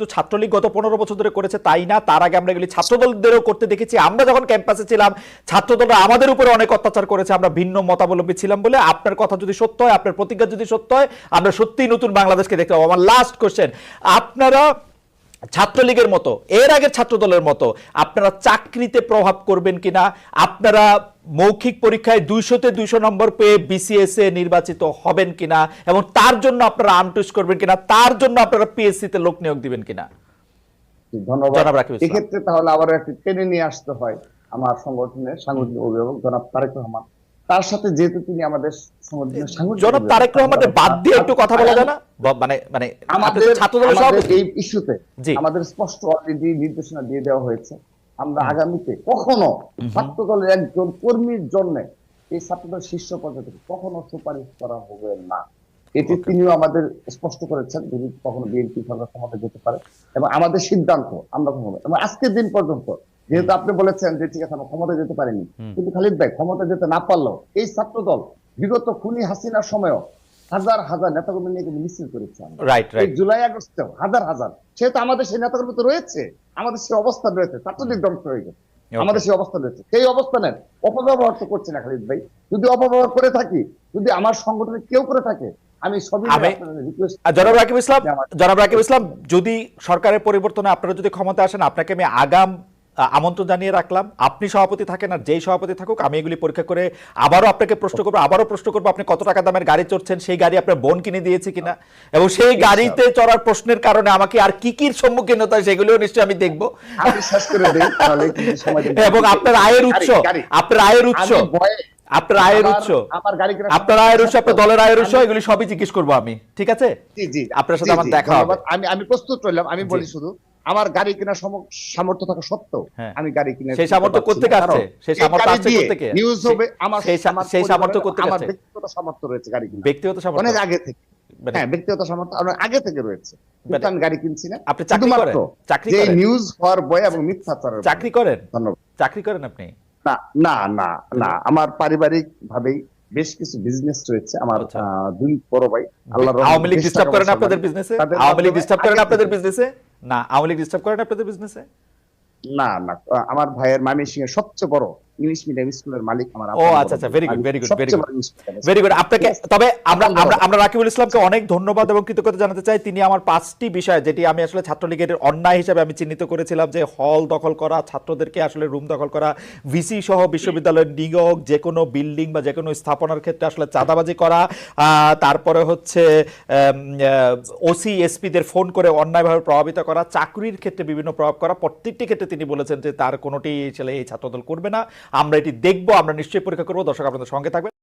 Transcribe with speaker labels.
Speaker 1: তো ছাত্রলীগ গত পনেরো বছর ধরে করেছে তাই না? তার আগে আমরা এগুলি ছাত্রদলদেরও করতে দেখেছি। আমরা যখন ক্যাম্পাসে ছিলাম, ছাত্রদলরা আমাদের উপরে অনেক অত্যাচার করেছে, আমরা ভিন্ন মতাবলম্বী ছিলাম বলে। আপনার কথা যদি সত্য হয়, আপনার প্রতিজ্ঞা যদি সত্য হয়, আমরা সত্যিই নতুন বাংলাদেশকে দেখতে পাবো আমার লাস্ট কোশ্চেন আপনারা ছাত্রলীগের মতো এর আগের ছাত্রদলের মতো আপনারা চাকরিতে প্রভাব করবেন কিনা? আপনারা মৌখিক পরীক্ষায় দুইশোতে দুইশো নম্বর পেয়ে বিসিএস এ নির্বাচিত হবেন কিনা? এবং তার জন্য আপনারা আনটুস করবেন কিনা? তার জন্য আপনারা পিএসসি তে লোক নিয়োগ দিবেন কিনা?
Speaker 2: ধন্যবাদ। এক্ষেত্রে তাহলে আবার একটি টেনে নিয়ে আসতে হয় আমার সংগঠনের সাংগঠনিক অভিভাবক জনাব তারেক রহমান। তার সাথে যেহেতু তিনি আমাদের
Speaker 1: জনাব তারেক রহমানের বাদ দিয়ে একটু কথা বলা যায় না? মানে মানে
Speaker 2: আমাদের
Speaker 1: ছাত্রদলের সভাপতি।
Speaker 2: এই ইস্যুতে। আমাদের স্পষ্ট অলরেডি নির্দেশনা দিয়ে দেওয়া হয়েছে। আমরা আগামীতে কখনো ছাত্র দলের একজন কর্মীর জন্য এই ছাত্রদল শীর্ষ পর্যায়ে কখনো সুপারিশ করা হবে না। এটি তিনিও আমাদের স্পষ্ট করেছেন যদি কখনো বিএনপি সরকার ক্ষমতা যেতে পারে। এবং আমাদের সিদ্ধান্ত আমরা কখনো এবং আজকের দিন পর্যন্ত যেহেতু আপনি বলেছেন যে ঠিক আছে আমরা ক্ষমতা যেতে পারিনি। কিন্তু খালিদ ভাই ক্ষমতা যেতে না পারলেও এই ছাত্রদল বিগত খুনি হাসিনার সময়ও হাজার হাজার নেতাকর্মী নিয়ে কিন্তু মিছিল করেছে এই জুলাই আগস্টে হাজার হাজার। সেহেতু আমাদের সেই নেতাকর্মী তো রয়েছে আমাদের সেই অবস্থান রয়েছে ছাত্রলীগ ধ্বংস হয়ে গেছে। আমাদের সেই অবস্থান রয়েছে। সেই অবস্থানের অপব্যবহার তো করছে না খালিদ ভাই। যদি অপব্যবহার করে থাকি যদি আমার সংগঠনে কেউ করে থাকে আমি সবই
Speaker 1: জনাব রাকিব ইসলাম জনাব রাকিব ইসলাম যদি সরকারের পরিবর্তনে আপনারা যদি ক্ষমতা আসেন আপনাকে আমি আগাম আমন্ত্রণ জানিয়ে রাখলাম। আপনি সভাপতি থাকেন আর যেই সভাপতি থাকুক আমি এগুলি পরীক্ষা করে আবারও আপনাকে প্রশ্ন করব। আবারও প্রশ্ন করব আপনি কত টাকা দামের গাড়ি চড়ছেন? সেই গাড়ি আপনার বোন কিনে দিয়েছে কিনা? এবং সেই গাড়িতে চড়ার প্রশ্নের কারণে আমাকে আর কি কির সম্মুখীন হতে হয় সেগুলিও নিশ্চয়ই আমি দেখব। এবং আপনার আয়ের উৎস। আপনার আয়ের উৎস আপনার আয়ের উৎস আপনার আয়ের উৎস আপনার দলের আয়ের উৎস এগুলি সবই জিজ্ঞেস করব আমি ঠিক আছে? আপনার সাথে আমার দেখা হবে।
Speaker 2: আমি আমি প্রস্তুত রইলাম আমি বলি শুধু। আমার গাড়ি কেনার সামর্থ্য থাকা সত্ত্বেও
Speaker 1: হ্যাঁ।
Speaker 2: আমি গাড়ি কিনে
Speaker 1: সেই সামর্থ্য কোত্থেকে আসছে? সেই সামর্থ্য আসছে কোত্থেকে?
Speaker 2: নিউজ হবে আমার
Speaker 1: সেই সা-
Speaker 2: আমার
Speaker 1: সেই সামর্থ্য কোত্থেকে
Speaker 2: আমার? ব্যক্তিগত সামর্থ্য রয়েছে গাড়ি কিনা
Speaker 1: ব্যক্তিগত সামর্থ্য?
Speaker 2: অনেক আগে থেকে।
Speaker 1: মানে-
Speaker 2: হ্যাঁ ব্যক্তিগত সামর্থ্য অনেক আগে থেকে রয়েছে। কিন্তু
Speaker 1: মানে-
Speaker 2: আমি গাড়ি কিনছি না।
Speaker 1: আপনি চাকরি করেন? চাকরি করেন?
Speaker 2: নিউজ হওয়ার বয় এবং মিথ্যাচারের
Speaker 1: চাকরি করেন?
Speaker 2: ধন্যবাদ।
Speaker 1: চাকরি করেন আপনি?
Speaker 2: না না না না। আমার পারিবারিক ভাবেই বেশ কিছু বিজনেস রয়েছে। আমার
Speaker 1: আচ্ছা।
Speaker 2: দুই বড় ভাই আল্লাহ
Speaker 1: আওয়ামী লীগ ডিস্টার্ব করেন আপনাদের বিজনেসে আওয়ামী লীগ ডিস্টার্ব করেন আপনাদের বিজনেসে না, আওয়ামী লীগ ডিস্টার্ব করে না আপনাদের বিজনেসে
Speaker 2: না না, আমার ভাইয়ের মামি সিং এর সবচেয়ে বড় ইংলিশ মিডিয়াম স্কুলের মালিক আমার
Speaker 1: ও আচ্ছা আচ্ছা। Very good very good very good very good আপনাকে তবে আমরা আমরা আমরা রাকিবুল ইসলামকে অনেক ধন্যবাদ এবং কৃতজ্ঞতা জানাতে চাই। তিনি আমার পাঁচটি বিষয় যেটি আমি আসলে ছাত্রলীগের অন্যায় হিসেবে আমি চিহ্নিত করেছিলাম যে হল দখল করা ছাত্রদেরকে আসলে রুম দখল করা ভিসি সহ বিশ্ববিদ্যালয়ের নিয়োগ যে কোনো বিল্ডিং বা যে কোনো স্থাপনার ক্ষেত্রে আসলে চাঁদাবাজি করা তারপরে হচ্ছে ওসি এসপিদের ফোন করে অন্যায়ভাবে প্রভাবিত করা চাকরির ক্ষেত্রে বিভিন্ন প্রভাব করা প্রত্যেকটি ক্ষেত্রে তিনি বলেছেন যে তার কোনোটি ছেলে এই ছাত্রদল করবে না। আমরা এটি দেখব আমরা নিশ্চয়ই পরীক্ষা করব। দর্শক আপনাদের সঙ্গে থাকবেন।